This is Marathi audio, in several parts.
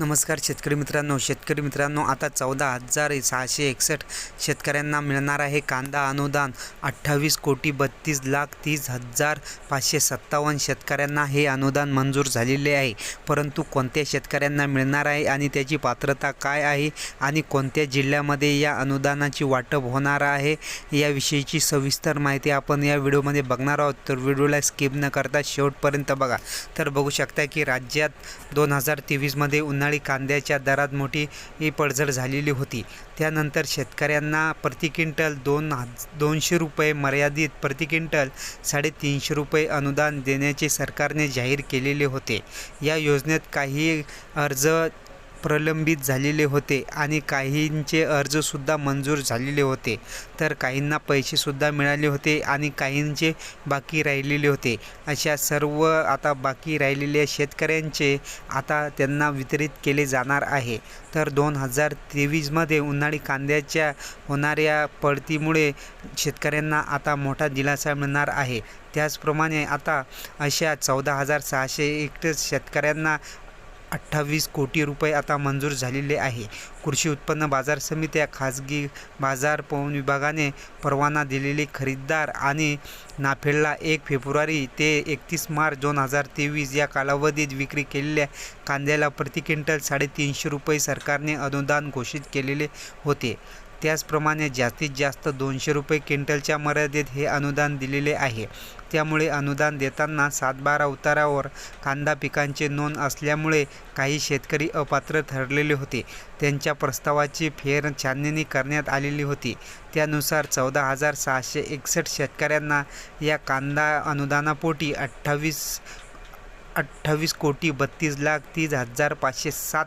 नमस्कार शेतकरी मित्रांनो शेतकरी मित्रांनो आता चौदा हजार सहाशे एकसष्ट शेतकऱ्यांना मिळणार आहे कांदा अनुदान. अठ्ठावीस कोटी बत्तीस लाख तीस हजार पाचशे सत्तावन्न शेतकऱ्यांना हे अनुदान मंजूर झालेले आहे. परंतु कोणत्या शेतकऱ्यांना मिळणार आहे आणि त्याची पात्रता काय आहे आणि कोणत्या जिल्ह्यामध्ये या अनुदानाची वाटप होणार आहे याविषयीची सविस्तर माहिती आपण या व्हिडिओमध्ये बघणार आहोत. तर व्हिडिओला स्किप न करता शेवटपर्यंत बघा. तर बघू शकता की राज्यात दोन हजार तेवीसमध्ये उन्हाळी कांद्याच्या दरात मोठी पडझड झालेली होती. त्यानंतर शेतकऱ्यांना प्रति क्विंटल दोन दोनशे रुपये मर्यादित प्रति क्विंटल साडेतीनशे रुपये अनुदान देण्याचे सरकारने जाहीर केलेले होते. या योजनेत काही अर्ज प्रलंबित झालेले होते आणि काहींचे अर्जसुद्धा मंजूर झालेले होते. तर काहींना पैसेसुद्धा मिळाले होते आणि काहींचे बाकी राहिलेले होते. अशा सर्व आता बाकी राहिलेल्या शेतकऱ्यांचे आता त्यांना वितरित केले जाणार आहे. तर दोन हजार तेवीसमध्ये उन्हाळी कांद्याच्या होणाऱ्या पडतीमुळे शेतकऱ्यांना आता मोठा दिलासा मिळणार आहे. त्याचप्रमाणे आता अशा चौदा हजार सहाशे एकटेच शेतकऱ्यांना अठ्ठावीस कोटी रुपये आता मंजूर झालेले आहे. कृषी उत्पन्न बाजार समित्या खाजगी बाजार पवन विभागाने परवाना दिलेले खरीददार आणि नाफेडला एक फेब्रुवारी ते एकतीस मार्च दोन हजार तेवीस या कालावधीत विक्री केलेल्या कांद्याला प्रति क्विंटल साडेतीनशे रुपये सरकारने अनुदान घोषित केलेले होते. त्याचप्रमाणे जास्तीत जास्त दोनशे रुपये क्विंटलच्या मर्यादेत हे अनुदान दिलेले आहे. त्यामुळे अनुदान देताना सातबारा उतारावर कांदा पिकांचे नोंद असल्यामुळे काही शेतकरी अपात्र ठरलेले होते. त्यांच्या प्रस्तावाची फेर छाननी करण्यात आलेली होती. त्यानुसार चौदा हजार सहाशे एकसष्ट शेतकऱ्यांना या कांदा अनुदानापोटी अठ्ठावीस अठ्ठावीस कोटी बत्तीस लाख तीस हजार पाचशे सात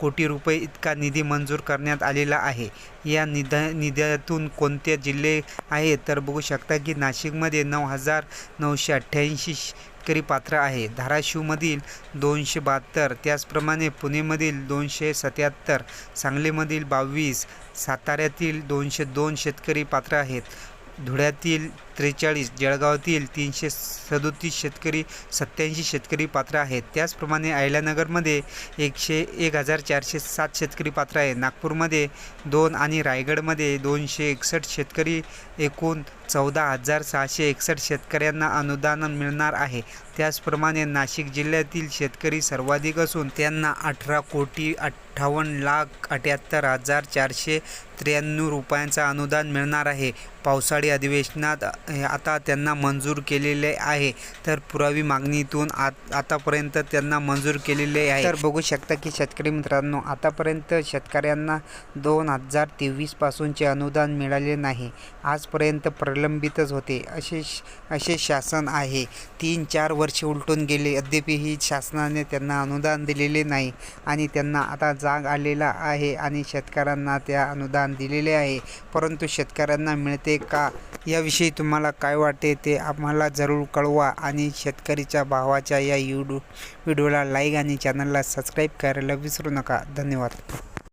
कोटी रुपये इतका निधी मंजूर करण्यात आलेला आहे. या निध निध्यातून कोणते जिल्हे आहेत? तर बघू शकता की नाशिकमध्ये नऊ हजार नऊशे अठ्ठ्याऐंशी शेतकरी पात्र आहे. धाराशिवमधील दोनशे बहात्तर त्याचप्रमाणे पुणेमधील दोनशे सत्याहत्तर सांगलीमधील बावीस साताऱ्यातील दोनशे दोन शेतकरी पात्र आहेत. धुळ्यातील त्रेचाळीस जळगावातील तीनशे सदोतीस शेतकरी सत्याऐंशी शेतकरी पात्र आहेत. त्याचप्रमाणे अहिल्यानगरमध्ये एकशे एक हजार चारशे सात शेतकरी पात्र आहे नागपूरमध्ये दोन आणि रायगडमध्ये दोनशे एकसष्ट शेतकरी एकूण चौदा हजार सहाशे एकसष्ट शेतकऱ्यांना अनुदान मिळणार आहे. त्याचप्रमाणे नाशिक जिल्ह्यातील शेतकरी सर्वाधिक असून त्यांना अठरा कोटी अठ्ठावन्न लाख अठ्याहत्तर हजार चारशे त्र्याण्णव रुपयांचं अनुदान मिळणार आहे. पावसाळी अधिवेशनात आता त्यांना मंजूर केलेले आहे. तर पुरावी मागणीतून आत आतापर्यंत त्यांना मंजूर केलेले आहे. तर बघू शकता की शेतकरी मित्रांनो आतापर्यंत शेतकऱ्यांना दोन हजार तेवीसपासूनचे अनुदान मिळाले नाही. आजपर्यंत प्रलंबितच होते. असे असे शासन आहे. तीन चार वर्षे उलटून गेले. अद्यापही शासनाने त्यांना अनुदान दिलेले नाही आणि त्यांना आता जाग आलेला आहे आणि शेतकऱ्यांना त्या अनुदान दिलेले आहे. परंतु शेतकऱ्यांना मिळते का याविषयी तुम्हाला काय वाटते ते आम्हाला जरूर कळवा आणि शेतकरीच्या भावाच्या या युडू व्हिडिओला लाईक आणि चॅनलला सबस्क्राईब करायला विसरू नका. धन्यवाद.